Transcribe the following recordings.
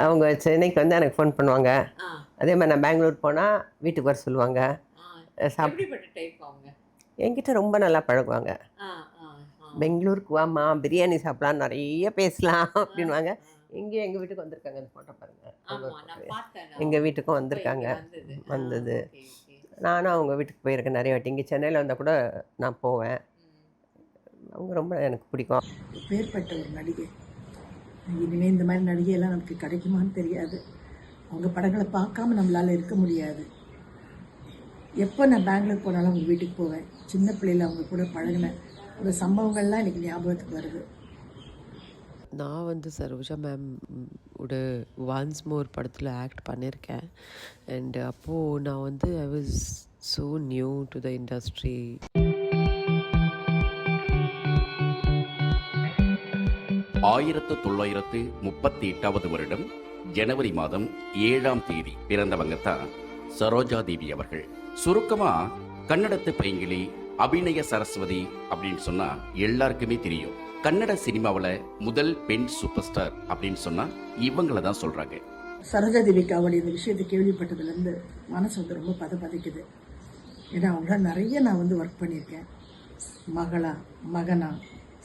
அவங்க சென்னைக்கு வந்து எனக்கு ஃபோன் பண்ணுவாங்க. அதே மாதிரி நான் பெங்களூர் போனால் வீட்டுக்கு வர சொல்லுவாங்க. என்கிட்ட ரொம்ப நல்லா பழகுவாங்க. பெங்களூருக்கு வாம்மா பிரியாணி சாப்பிடலாம் நிறைய பேசலாம் அப்படின்வாங்க இங்கேயும் எங்கள் வீட்டுக்கு வந்திருக்காங்க அந்த ஃபோட்டோ பாருங்கள் ஆமா நான் பார்த்தேன் எங்கள் வீட்டுக்கும் வந்திருக்காங்க. வந்தது. நானும் அவங்க வீட்டுக்கு போயிருக்கேன் நிறைய வாட்டி. இங்கே சென்னையில் வந்தால் கூட நான் போவேன். அவங்க ரொம்ப எனக்கு பிடிக்கும். பேர்பட்ட ஒரு நடிகை. இனிமேல் இந்த மாதிரி நடிகையெல்லாம் நமக்கு கிடைக்குமான்னு தெரியாது. அவங்க படங்களை பார்க்காம நம்மளால் இருக்க முடியாது. எப்போ நான் பெங்களூர் போனாலும் அவங்க வீட்டுக்கு போவேன். சின்ன பிள்ளையில அவங்க கூட பழகினேன் ஒரு சம்பவங்கள்லாம் எனக்கு ஞாபகத்துக்கு வருது. நான் வந்து சரோஜா மேம் ஓட ஒன்ஸ் மோர் படத்தில் ஆக்ட் பண்ணியிருக்கேன் அண்ட் அப்போது நான் வந்து I was so new to the industry ஆயிரத்து தொள்ளாயிரத்து முப்பத்தி எட்டாவது வருடம் ஜனவரி மாதம் ஏழாம் தேதி பிறந்தவங்க தான் சரோஜா தேவி அவர்கள். சுருக்கமா கன்னடத்து பைங்கிலி அபிநய சரஸ்வதி அப்படின்னு சொன்னா எல்லாருக்குமே தெரியும். கன்னட சினிமாவில முதல் பெண் சூப்பர் ஸ்டார் அப்படின்னு சொன்னா இவங்கள தான் சொல்றாங்க. சரோஜா தேவிக்கு அவள் இந்த விஷயத்தை கேள்விப்பட்டதுல இருந்து மனசு வந்து ரொம்ப பத பதைக்குது ஏன்னா அவங்கள நிறைய நான் வந்து ஒர்க் பண்ணியிருக்கேன். மகளா மகனா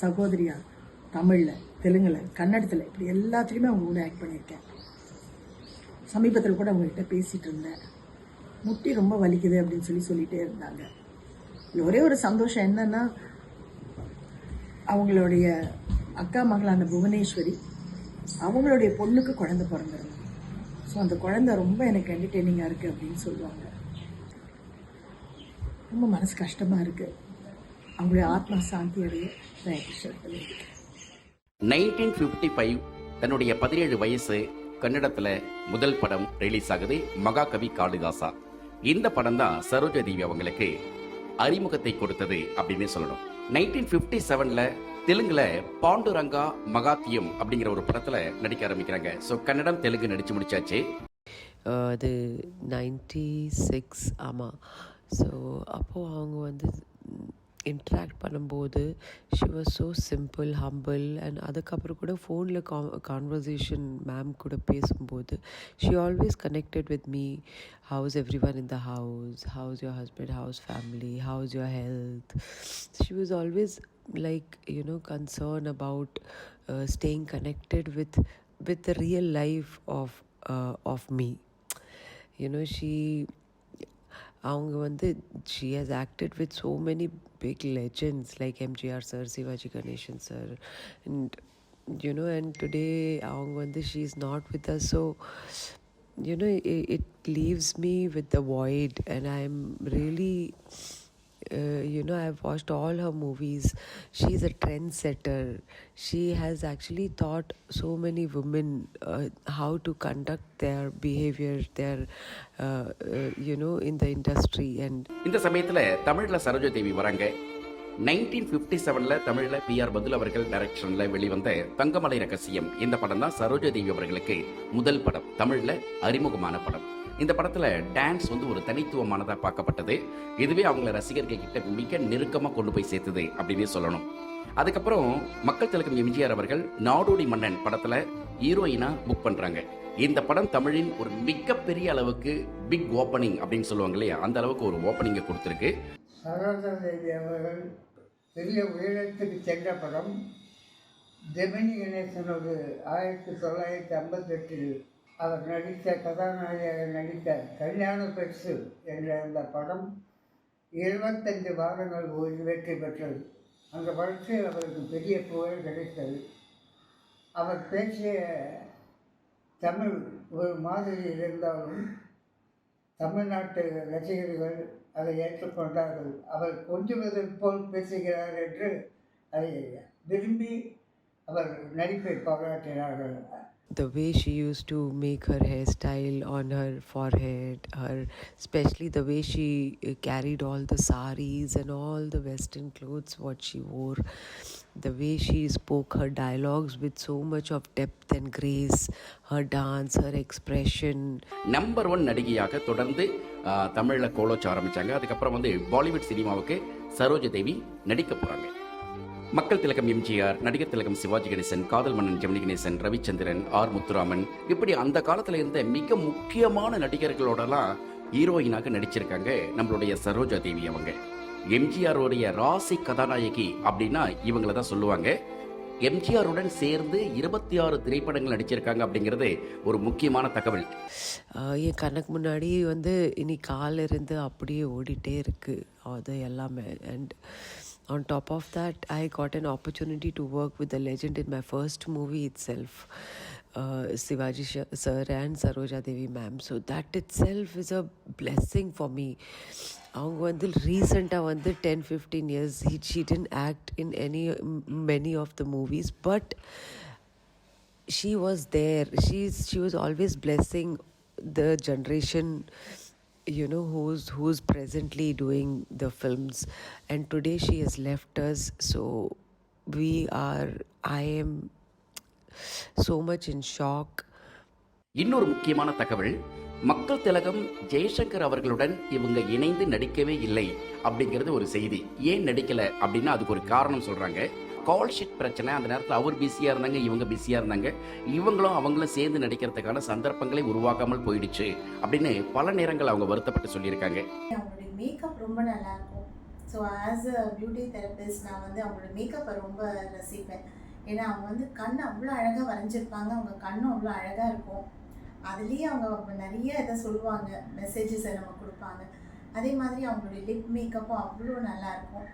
சகோதரியா தமிழில் தெலுங்கில் கன்னடத்தில் இப்படி எல்லாத்துலேயுமே அவங்க கூட ஆக்ட் பண்ணியிருக்கேன். சமீபத்தில் கூட அவங்ககிட்ட பேசிகிட்டு இருந்தேன். முட்டி ரொம்ப வலிக்குது அப்படின்னு சொல்லி சொல்லிகிட்டே இருந்தாங்க. ஒரே ஒரு சந்தோஷம் என்னன்னா அவங்களுடைய அக்கா மகளான புவனேஸ்வரி அவங்களுடைய பொண்ணுக்கு குழந்தை பிறந்திருந்தது. ஸோ அந்த குழந்தை ரொம்ப எனக்கு என்டர்டெய்னிங்காக இருக்குது அப்படின்னு சொல்லுவாங்க. ரொம்ப மனசு கஷ்டமாக இருக்குது அவங்களுடைய ஆத்மா சாந்தி அடைய நான் நைன்டீன் ஃபிஃப்டி ஃபைவ் தன்னுடைய பதினேழு வயசு கன்னடத்தில் முதல் படம் ரிலீஸ் ஆகுது மகாகவி காளிதாசா. இந்த படம் தான் சரோஜா தேவி அவங்களுக்கு அறிமுகத்தை கொடுத்தது அப்படின்னு சொல்லணும். நைன்டீன் ஃபிஃப்டி செவனில் தெலுங்குல பாண்டுரங்கா மகாத்தியம் அப்படிங்கிற ஒரு படத்தில் நடிக்க ஆரம்பிக்கிறாங்க. ஸோ கன்னடம் தெலுங்கு நடிச்சு முடிச்சாச்சு. அது நைன்டி சிக்ஸ் ஆமாம் ஸோ அப்போது அவங்க வந்து இன்ட்ராக்ட் பண்ணும்போது she was so simple humble and அதுக்கப்புறம் கூட ஃபோனில் கா கான்வர்சேஷன் மேம் கூட பேசும்போது she always connected with me how's every one in the house how's your husband how's family how's your health she was always like you know concern about uh, staying connected with with the real life of uh, of me. You know she அவங்க வந்து she has acted with so many big legends like MGR sir Sivaji Ganesan sir and you know and today அவங்க வந்து she is not with us so you know it, it leaves me with the void and i'm really uh, you know i've watched all her movies she's a trendsetter she has actually taught so many women uh, how to conduct their behavior their uh, uh, you know in the industry and இந்த சமயத்துல தமிழ்ல சரோஜா தேவி வராங்க nineteen fifty செவன்ல தமிழ்ல B R பதுல் அவர்கள் டைரக்ஷன்ல வெளிவந்த தங்கமலை ரகசியம் இந்த படம் தான் சரோஜா தேவி அவர்களுக்கு முதல் படம் தமிழ்ல அறிமுகமான படம் இந்த படத்தில் டான்ஸ் வந்து ஒரு தனித்துவமானதாக பார்க்கப்பட்டது. இதுவே அவங்கள ரசிகர்கள் கிட்ட மிக நெருக்கமாக கொண்டு போய் சேர்த்தது அப்படின்னு சொல்லணும். அதுக்கப்புறம் மக்கள் திலக்கம் எம்ஜிஆர் அவர்கள் நாடோடி மன்னன் படத்தில் ஹீரோயினா புக் பண்ணுறாங்க இந்த படம் தமிழின் ஒரு மிகப்பெரிய அளவுக்கு பிக் ஓப்பனிங் அப்படின்னு சொல்லுவாங்க இல்லையா? அந்த அளவுக்கு ஒரு ஓப்பனிங்கை கொடுத்துருக்கு. தேவி அவர்கள் பெரிய உயரத்துக்கு சென்ற படம். ஜெமினி கணேசனோடு ஆயிரத்தி தொள்ளாயிரத்தி ஐம்பத்தெட்டில் அவர் நடித்த கதாநாயகர் நடித்த கல்யாண பெருசு என்ற அந்த படம் இருபத்தஞ்சு வாரங்கள் ஓடி வெற்றி பெற்றது. அந்த படத்தில் அவருக்கு பெரிய புகழ் கிடைத்தது. அவர் பேசிய தமிழ் ஒரு மாதிரி இருந்தாலும் தமிழ்நாட்டு ரசிகர்கள் அதை ஏற்றுக்கொண்டார்கள். அவர் கொஞ்சுவது போல் பேசுகிறார் என்று அதை விரும்பி அவர் நடிப்பை பாராட்டினார்கள். The way she used to make her hairstyle on her forehead her especially the way she carried all the saris and all the western clothes what she wore the way she spoke her dialogues with so much of depth and grace her dance her expression number one நடிகையாக தொடர்ந்து ஆ, தமிழ்ல கோலோச்ச ஆரம்பிச்சாங்க அதுக்கப்புறம் வந்து பாலிவுட் சினிமாவுக்கு சரோஜ தேவி நடிக்க போறாங்க மக்கள் திலகம் எம்ஜிஆர் நடிகர் திலகம் சிவாஜி கணேசன் காதல் மன்னன் ஜெமினி கணேசன் ரவிச்சந்திரன் ஆர் முத்துராமன் இப்படி அந்த காலத்துல இருந்த மிக முக்கியமான நடிகர்களோடலாம் ஹீரோயினாக நடிச்சிருக்காங்க நம்மளுடைய சரோஜா தேவி அவங்க. எம்ஜிஆருடைய ராசி கதாநாயகி அப்படின்னா இவங்கள தான் சொல்லுவாங்க. எம்ஜிஆருடன் சேர்ந்து இருபத்தி ஆறு திரைப்படங்கள் நடிச்சிருக்காங்க அப்படிங்கிறது ஒரு முக்கியமான தகவல். என் கண்ணுக்கு முன்னாடி வந்து இனி கால் இருந்து அப்படியே ஓடிட்டே இருக்கு. அது எல்லாமே. And on top of that I got an opportunity to work with the legend in my first movie itself uh, Sivaji sh- sir and Saroja Devi ma'am so that itself is a blessing for me அவங்க வந்து ரீசெண்டாக வந்து ten fifteen years she didn't act in any many of the movies but she was there she's she was always blessing the generation you know who's who's presently doing the films. And today she has left us. So we are i am so much in shock. இன்னொரு முக்கியமான தகவல் மக்கள் திலகம் ஜெயசங்கர் அவர்களுடன் இவங்க இணைந்து நடிக்கவே இல்லை அப்படிங்கிறது ஒரு செய்தி. ஏன் நடிக்கல அப்படின்னா அதுக்கு ஒரு காரணம் சொல்றாங்க. கால் ஷீட் பிரச்சனை அந்த நேரத்தில் அவர் பிஸியாக இருந்தாங்க இவங்க பிஸியாக இருந்தாங்க. இவங்களும் அவங்களும் சேர்ந்து நடிக்கிறதுக்கான சந்தர்ப்பங்களை உருவாக்காமல் போயிடுச்சு அப்படின்னு பல நேரங்கள் அவங்க வருத்தப்பட்டு சொல்லியிருக்காங்க. அவங்களுடைய மேக்கப் ரொம்ப நல்லா இருக்கும். So as a beauty therapist நான் வந்து அவங்களோட மேக்கப்பை ரொம்ப ரசிப்பேன். ஏன்னா அவங்க வந்து கண் அவ்வளோ அழகாக வரைஞ்சிருப்பாங்க. அவங்க கண்ணும் அவ்வளோ அழகாக இருக்கும். அதுலேயே அவங்க நிறைய இதை சொல்லுவாங்க. மெசேஜஸை நம்ம கொடுப்பாங்க. அதே மாதிரி அவங்களுடைய லிப் மேக்கப்பும் அவ்வளோ நல்லாயிருக்கும்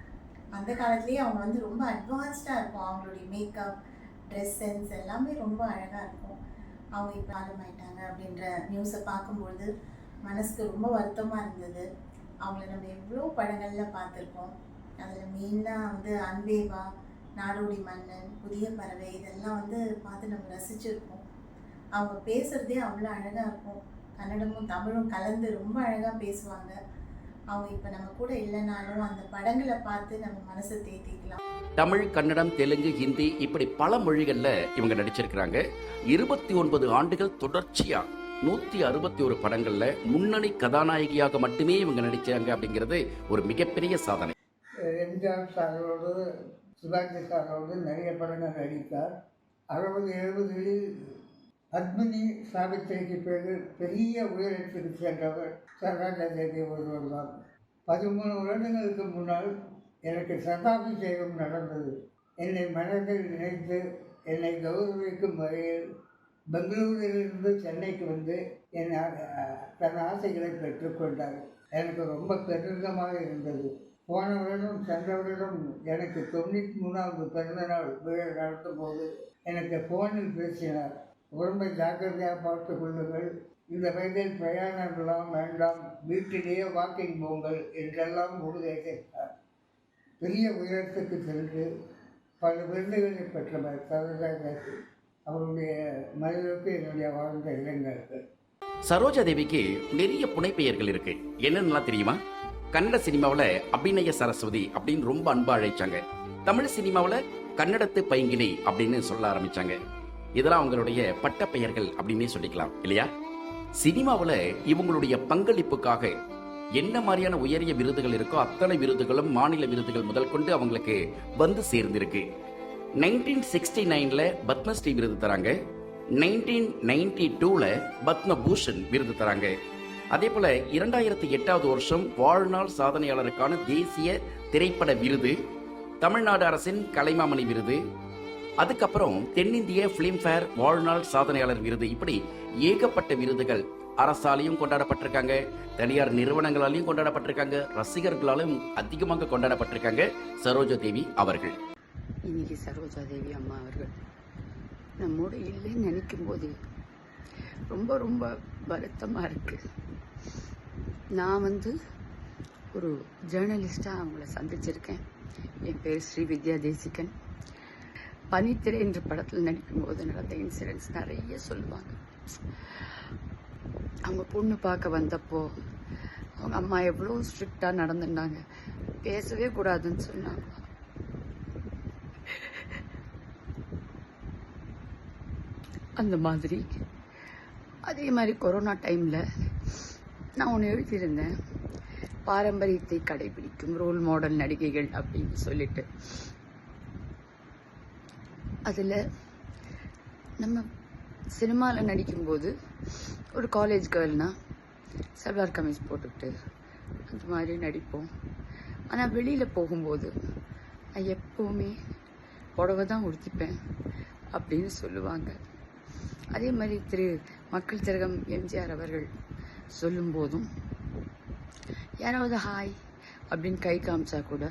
அந்த காலத்துலேயே அவங்க வந்து ரொம்ப அட்வான்ஸ்டாக இருக்கும். அவங்களுடைய மேக்கப் ட்ரெஸ் சென்ஸ் எல்லாமே ரொம்ப அழகாக இருக்கும். அவங்க இப்போ ஆயிட்டாங்க அப்படின்ற நியூஸை பார்க்கும்பொழுது மனசுக்கு ரொம்ப வருத்தமாக இருந்தது. அவங்கள நம்ம எவ்வளோ படங்களில் பார்த்துருக்கோம். அதில் மெயினாக வந்து அன்பேவா நாடோடி மன்னன் புதிய பறவை இதெல்லாம் வந்து பார்த்து நம்ம ரசிச்சிருக்கோம் அவங்க பேசுகிறதே அவ்வளோ அழகாக இருக்கும். கன்னடமும் தமிழும் கலந்து ரொம்ப அழகாக பேசுவாங்க. அவங்க இப்போ நம்ம கூட இல்லைனாலும் அந்த படங்களை பார்த்து நம்ம மனசை தேத்திக்கலாம். தமிழ் கன்னடம் தெலுங்கு ஹிந்தி இப்படி பல மொழிகள்ல இவங்க நடிச்சிருக்கிறாங்க. இருபத்தி ஒன்பது ஆண்டுகள் தொடர்ச்சியா நூத்தி அறுபத்தி ஒரு படங்கள்ல முன்னணி கதாநாயகியாக மட்டுமே இவங்க நடிச்சாங்க அப்படிங்கிறது ஒரு மிகப்பெரிய சாதனை. எம்ஜிஆர் சாரோடு சிவாஜி சாரோடு நிறைய படங்கள் நடித்தார். அறுபது எழுபதில் பத்மினி சாவித்திரிக்கு பிறகு பெரிய உயரத்துக்கு சென்றவர் சரோஜா தேவி ஒருவர் தான். பதிமூணு வருடங்களுக்கு முன்னால் எனக்கு சதாபிஷேகம் நடந்தது. என்னை மனதில் நினைத்து என்னை கௌரவிக்கும் வகையில் பெங்களூரிலிருந்து சென்னைக்கு வந்து என் தன் ஆசைகளை பெற்றுக்கொண்டார் எனக்கு ரொம்ப பெருமிதமாக இருந்தது. போன வருடம் சென்ற வருடம் எனக்கு தொண்ணூற்றி மூணாவது பிறந்த நாள் விழா நடத்தும் போது எனக்கு ஃபோனில் பேசினார். உடம்பை ஜாக்கிரதையாக பார்த்து கொள்ளுங்கள். இந்த வயதில் பிரயாணங்களாம் வேண்டாம். வீட்டிலேயே வாக்கிங் போங்கள் என்றெல்லாம் உபதேசித்தார் பெரிய உயரத்துக்கு சென்று பல விருதுகளை பெற்றவர் சரோஜாதேவி அவருடைய மறைவுக்கு என்னுடைய வாழ்ந்த இளைஞர்கள். சரோஜா தேவிக்கு நிறைய புனைப்பெயர்கள் இருக்கு. என்னென்னலாம் தெரியுமா? கன்னட சினிமாவில் அபிநய சரஸ்வதி அப்படின்னு ரொம்ப அன்பா அழைச்சாங்க. தமிழ் சினிமாவில் கன்னடத்து பைங்கினி அப்படின்னு சொல்ல ஆரம்பிச்சாங்க. இதெல்லாம் அவங்களுடைய பட்டப்பெயர்கள் அப்படின்னே சொல்லிக்கலாம் இல்லையா? சினிமாவில் இவங்களுடைய பங்களிப்புக்காக என்ன மாதிரியான உயரிய விருதுகள் இருக்கோ அத்தனை விருதுகளும் மாநில விருதுகள் முதல் கொண்டு அவங்களுக்கு வந்து சேர்ந்திருக்கு. நைன்டீன் சிக்ஸ்டி நைனில் பத்மஸ்ரீ விருது தராங்க. நைன்டீன் நைன்டி டூவில் பத்மபூஷன் விருது தராங்க. அதே போல் இரண்டாயிரத்தி எட்டாவது வருஷம் வாழ்நாள் சாதனையாளருக்கான தேசிய திரைப்பட விருது தமிழ்நாடு அரசின் கலைமாமணி விருது அதுக்கப்புறம் தென்னிந்திய பிலிம்ஃபேர் வாழ்நாள் சாதனையாளர் விருது. இப்படி ஏகப்பட்ட விருதுகள் அரசாலையும் கொண்டாடப்பட்டிருக்காங்க. தனியார் நிறுவனங்களாலையும் கொண்டாடப்பட்டிருக்காங்க. ரசிகர்களாலும் அதிகமாக கொண்டாடப்பட்டிருக்காங்க சரோஜா தேவி அவர்கள். இன்னைக்கு சரோஜா தேவி அம்மா அவர்கள் நம்மோட இல்லைன்னு நினைக்கும் போது ரொம்ப ரொம்ப வருத்தமாக இருக்கு. நான் வந்து ஒரு ஜேர்னலிஸ்டாக அவங்கள சந்திச்சிருக்கேன். என் பேர் ஸ்ரீ வித்யா தேசிகன். பனித்திரை என்ற படத்தில் நடிக்கும்போது நடந்த இன்சிடென்ட்ஸ் நிறைய சொல்லுவாங்க. அவங்க பொண்ணு பார்க்க வந்தப்போ அவங்க அம்மா எவ்வளோ ஸ்ட்ரிக்டாக நடந்துட்டாங்க பேசவே கூடாதுன்னு சொன்னாங்க. அந்த மாதிரி அதே மாதிரி கொரோனா டைமில் நான் ஒன்று எழுதியிருந்தேன். பாரம்பரியத்தை கடைபிடிக்கும் ரோல் மாடல் நடிகைகள் அப்படின்னு சொல்லிட்டு. அதில் நம்ம சினிமாவில் நடிக்கும்போது ஒரு காலேஜ் கேர்ள்னா சல்வார் கமீஸ் போட்டுக்கிட்டு அந்த மாதிரி நடிப்போம். ஆனால் வெளியில் போகும்போது நான் எப்போவுமே புடவை தான் உடுத்திப்பேன் அப்படின்னு சொல்லுவாங்க. அதே மாதிரி திரு மக்கள் திலகம் எம்ஜிஆர் அவர்கள் சொல்லும்போதும் யாராவது ஹாய் அப்படின்னு கை காமிச்சா கூட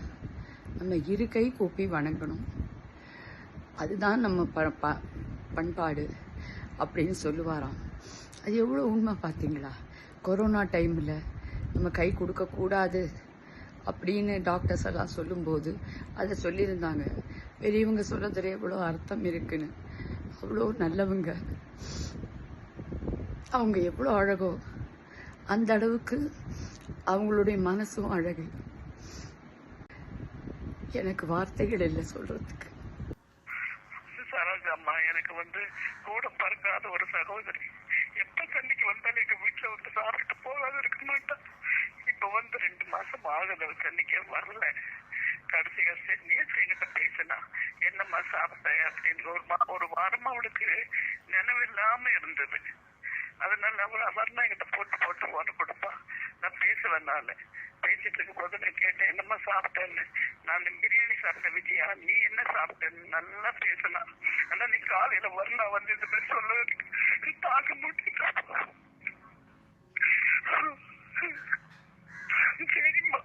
நம்ம இரு கை கூப்பி வணங்கணும். அதுதான் நம்ம ப ப பண்பாடு அப்படின்னு சொல்லுவாராம். அது எவ்வளோ உண்மை பார்த்தீங்களா கொரோனா டைமில் நம்ம கை கொடுக்கக்கூடாது அப்படின்னு டாக்டர்ஸ் எல்லாம் சொல்லும்போது அதை சொல்லியிருந்தாங்க. பெரியவங்க சொல்கிறதுல எவ்வளோ அர்த்தம் இருக்குன்னு. அவ்வளோ நல்லவங்க. அவங்க எவ்வளோ அழகோ அந்த அளவுக்கு அவங்களுடைய மனசும் அழகு. எனக்கு வார்த்தைகள் இல்லை சொல்கிறதுக்கு வந்து கூட பறக்காத ஒரு சகோதரி. எப்ப தண்ணிக்கு வந்தாலும் எங்க வீட்டுல வந்து சாப்பிட்டு போகாத இருக்க மாட்டா. இப்ப வந்து ரெண்டு மாசம் ஆகுது அவ சண்டைக்கே வரல. கடைசி சரி நேற்று என்கிட்ட பேசினா என்னம்மா சாப்பிட்ட அப்படின்னு ஒரு மா ஒரு வாரமா அவளுக்கு நினைவில்லாம இருந்தது. அதனால அவள் அவர்னா என்கிட்ட போட்டு போட்டு போட்டு கொடுப்பா. நான் பேசுவேனால பேசிட்டு இருக்கும் போது நான் கேட்டேன் என்னம்மா சாப்பிட்டேன்னு? நான் பிரியாணி சாப்பிட்டேன் விஜயா நீ என்ன சாப்பிட்டேன்னு? நல்லா பேசலாம் ஆனா நீ காலையில வரணும் வந்து இந்த மாதிரி சொல்ல தாக்க முடியல சரிம்மா.